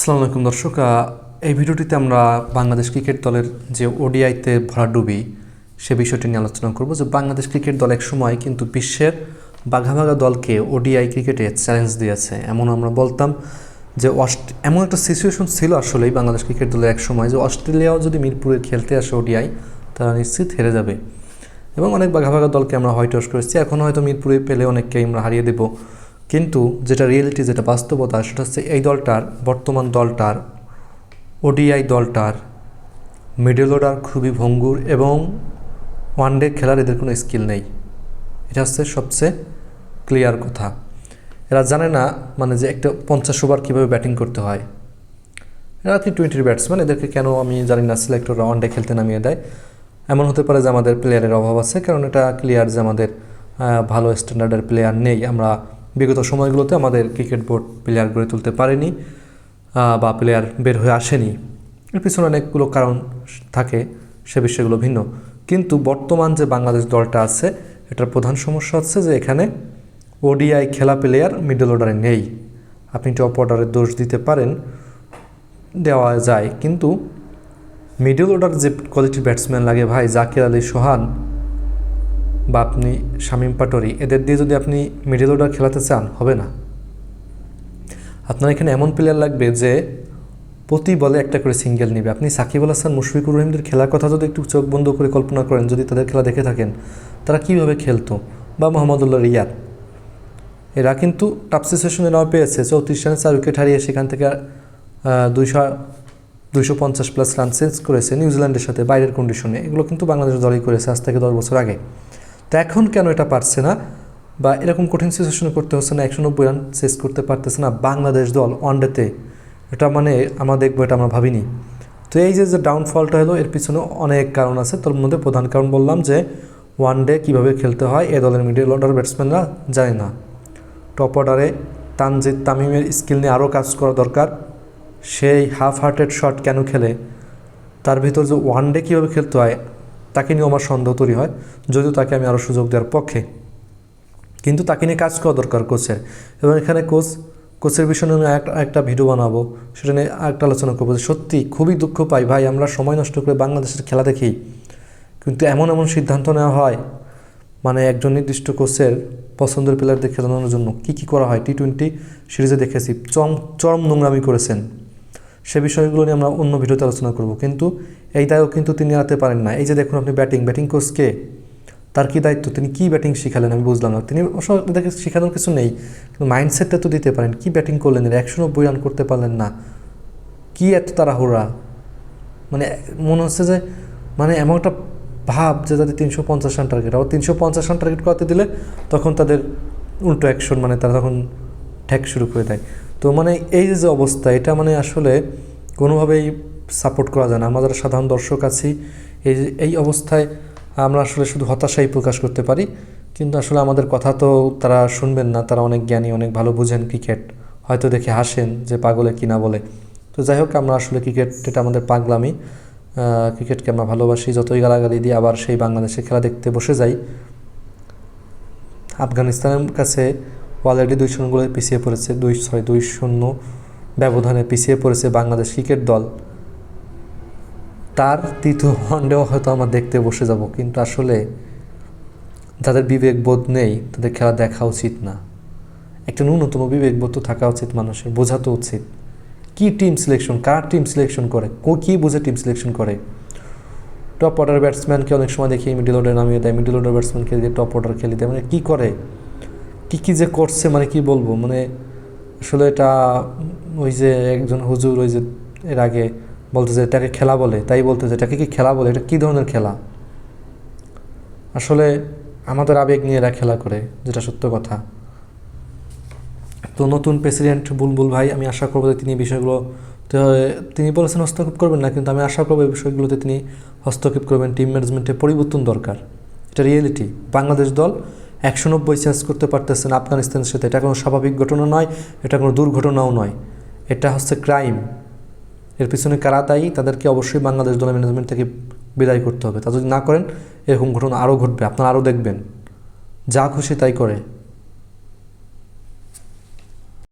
আসসালামু আলাইকুম দর্শক এই ভিডিওটিতে আমরা বাংলাদেশ ক্রিকেট দলের যে ওডিআইতে ভরাডুবি সে বিষয়টি নিয়ে আলোচনা করব যে বাংলাদেশ ক্রিকেট দল এক সময় কিন্তু বিশ্বের বাঘা দলকে ওডিআই ক্রিকেটে চ্যালেঞ্জ দিয়েছে। এমন আমরা বলতাম যে অস্ট এমন একটা সিচুয়েশন ছিল আসলেই বাংলাদেশ ক্রিকেট দলের এক সময় যে অস্ট্রেলিয়াও যদি মিরপুরে খেলতে আসে ওডিআই, তারা নিশ্চিত হেরে যাবে। এবং অনেক বাঘা দলকে আমরা হোয়াইট করেছি। এখন হয়তো মিরপুরে পেলে অনেককে আমরা হারিয়ে দেব। কিন্তু যেটা রিয়েলিটি যেটা বাস্তবতা, সেটা হচ্ছে এই দলটার, বর্তমান দলটার ওডিআই দলটার মিডল অর্ডার খুবই ভঙ্গুর এবং ওয়ান ডে খেলার এদের কোনো স্কিল নেই। এটা হচ্ছে সবচেয়ে ক্লিয়ার কথা। এরা জানে না মানে যে একটা পঞ্চাশ ওভার কীভাবে ব্যাটিং করতে হয়। এরা টি টোয়েন্টির ব্যাটসম্যান এদেরকে কেন আমি জানি না সিলেক্টররা ওয়ান ডে খেলতে নামিয়ে দেয়। এমন হতে পারে যে আমাদের প্লেয়ারের অভাব আছে, কারণ এটা ক্লিয়ার যে আমাদের ভালো স্ট্যান্ডার্ডের প্লেয়ার নেই। আমরা বিগত সময়গুলোতে আমাদের ক্রিকেট বোর্ড প্লেয়ার গড়ে তুলতে পারেনি বা প্লেয়ার বের হয়ে আসেনি। এর পিছনে অনেকগুলো কারণ থাকে, সে বিষয়গুলো ভিন্ন। কিন্তু বর্তমান যে বাংলাদেশ দলটা আছে, এটার প্রধান সমস্যা হচ্ছে যে এখানে ওডিআই খেলা প্লেয়ার মিডল অর্ডারে নেই। আপনি টপ অর্ডারে দোষ দিতে পারেন, দেওয়া যায়। কিন্তু মিডল অর্ডার যে কোয়ালিটির ব্যাটসম্যান লাগে ভাই, জাকির আলী সোহান বা আপনি শামীম পাটোরি এদের দিয়ে যদি আপনি মিডল অর্ডার খেলাতে চান, হবে না। আপনার এখানে এমন প্লেয়ার লাগবে যে প্রতি বলে একটা করে সিঙ্গেল নেবে। আপনি সাকিব আল হাসান, মুশফিকুর রহিমদের খেলার কথা যদি একটু চোখ বন্ধ করে কল্পনা করেন, যদি তাদের খেলা দেখে থাকেন, তারা কীভাবে খেলতো? বা মোহাম্মদুল্লাহ রিয়াদ, এরা কিন্তু টাপ সিচুয়েশনে নাও পেয়েছে। চৌত্রিশ রানে চার উইকেট হারিয়ে সেখান থেকে দুইশো দুইশো পঞ্চাশ প্লাস রান চেঞ্জ করেছে নিউজিল্যান্ডের সাথে, বাইরের কন্ডিশনে এগুলো কিন্তু বাংলাদেশ দলই করেছে আজ থেকে দশ বছর আগে। তো এখন কেন এটা পারছে না? বা এরকম কঠিন সিচুয়েশনে করতে হচ্ছে না, একশো নব্বই রান শেষ করতে পারতেছে না বাংলাদেশ দল ওয়ানডেতে এটা মানে আমরা দেখব, এটা আমরা ভাবিনি। তো এই যে যে ডাউনফলটা হলো, এর পিছনে অনেক কারণ আছে। তার মধ্যে প্রধান কারণ বললাম যে ওয়ান ডে কীভাবে খেলতে হয়, এ দলের মিডল অর্ডার ব্যাটসম্যানরা জানে না। টপ অর্ডারে তানজিদ তামিমের স্কিল নিয়ে আরও কাজ করা দরকার। সেই হাফ হার্টেড শট কেন খেলে? তার ভিতর যে ওয়ান ডে কীভাবে খেলতে হয় তাকে নিয়েও আমার সন্দেহ তৈরি হয়, যদিও তাকে আমি আরও সুযোগ দেওয়ার পক্ষে। কিন্তু তাকে নিয়ে কাজ করা দরকার কোচের। এবং এখানে কোচ, কোচের বিষয় নিয়ে আমি একটা একটা ভিডিও বানাবো। সেটা নিয়ে একটা আলোচনা করব যে সত্যি খুবই দুঃখ পাই। ভাই, আমরা সময় নষ্ট করে বাংলাদেশের খেলা দেখি। কিন্তু এমন এমন সিদ্ধান্ত নেওয়া হয় মানে একজন নির্দিষ্ট কোচের পছন্দের প্লেয়ারদের খেলানোর জন্য। কি কি করা হয়? টি টোয়েন্টি সিরিজে দেখেছি, চম, চরম নোংরামি করেছেন। সে বিষয়গুলো নিয়ে আমরা অন্য ভিডিওতে আলোচনা করব। কিন্তু এই দায়ও কিন্তু তিনি আনতে পারেন না এই যে দেখুন আপনি ব্যাটিং ব্যাটিং কোচকে তার কী দায়িত্ব? তিনি কী ব্যাটিং শিখালেন আমি বুঝলাম না। তিনি অবশ্য তাদেরকে শেখানোর কিছু নেই, কিন্তু মাইন্ডসেটটা তো দিতে পারেন। কি ব্যাটিং করলেন? একশো নব্বই রান করতে পারলেন না। কি এত তাড়াহুড়া? মানে মনে হচ্ছে যে মানে এমন একটা ভাব যে তাদের তিনশো পঞ্চাশ রান টার্গেট আবার তিনশো পঞ্চাশ রান টার্গেট করতে দিলে তখন তাদের উল্টো অ্যাকশন মানে তারা তখন ঠ্যাক শুরু করে দেয়। তো মানে এই যে অবস্থা, এটা মানে আসলে কোনোভাবেই সাপোর্ট করা যায় না। আমরা যারা সাধারণ দর্শক আছি, এই এই অবস্থায় আমরা আসলে শুধু হতাশাই প্রকাশ করতে পারি। কিন্তু আসলে আমাদের কথা তো তারা শুনবেন না, তারা অনেক জ্ঞানী, অনেক ভালো বুঝেন ক্রিকেট। হয়তো দেখে হাসেন যে পাগলে কি না বলে। তো যাই হোক, আমরা আসলে ক্রিকেট, এটা আমাদের পাগলামি। ক্রিকেটকে আমরা ভালোবাসি, যতই গালাগালি দিয়ে আবার সেই বাংলাদেশে খেলা দেখতে বসে যাই। আফগানিস্তানের কাছে অলরেডি দুই শূন্য গোলে পিছিয়ে পড়েছে, দুই, ছয়, দুই শূন্য ব্যবধানে পিছিয়ে পড়েছে বাংলাদেশ ক্রিকেট দল। তার তৃতীয় ওয়ানডেও হয়তো আমরা দেখতে বসে যাব, কিন্তু আসলে যাদের বিবেক বোধ নেই, তাদের খেলা দেখা উচিত না। একটা ন্যূনতম বিবেক বোধ তো থাকা উচিত মানুষের, বোঝা তো উচিত। কি টিম সিলেকশন কার টিম সিলেকশন করে, কো, কী বুঝে টিম সিলেকশন করে? টপ অর্ডার ব্যাটসম্যানকে অনেক সময় দেখি মিডল অর্ডার নামিয়ে দেয় মিডল অর্ডার ব্যাটসম্যানকে দিয়ে টপ অর্ডার খেলে দেয় মানে কী করে? কী কী যে করছে মানে কি বলব? মানে আসলে এটা ওই যে একজন হুজুর ওই যে এর আগে বলতে যে এটাকে খেলা বলে, তাই বলতে যে এটাকে কি খেলা বলে? এটা কী ধরনের খেলা? আসলে আমাদের আবেগ নিয়ে এরা খেলা করে, যেটা সত্য কথা। তো নতুন প্রেসিডেন্ট বুলবুল ভাই, আমি আশা করব যে তিনি বিষয়গুলো তিনি বলেছেন হস্তক্ষেপ করবেন না, কিন্তু আমি আশা করব এই বিষয়গুলোতে তিনি হস্তক্ষেপ করবেন। টিম ম্যানেজমেন্টে পরিবর্তন দরকার। এটা রিয়েলিটি। বাংলাদেশ দল একশো নব্বই চেঞ্জ করতে পারতেছেন আফগানিস্তানের সাথে। এটা কোনো স্বাভাবিক ঘটনা নয়, এটা কোনো দুর্ঘটনাও নয়। এটা হচ্ছে ক্রাইম। এর পিছনে কারা দায়ী, তাদেরকে অবশ্যই বাংলাদেশ দলের ম্যানেজমেন্ট থেকে বিদায় করতে হবে। তা যদি না করেন, এরকম ঘটনা আরও ঘটবে, আপনারা আরও দেখবেন। যা খুশি তাই করে।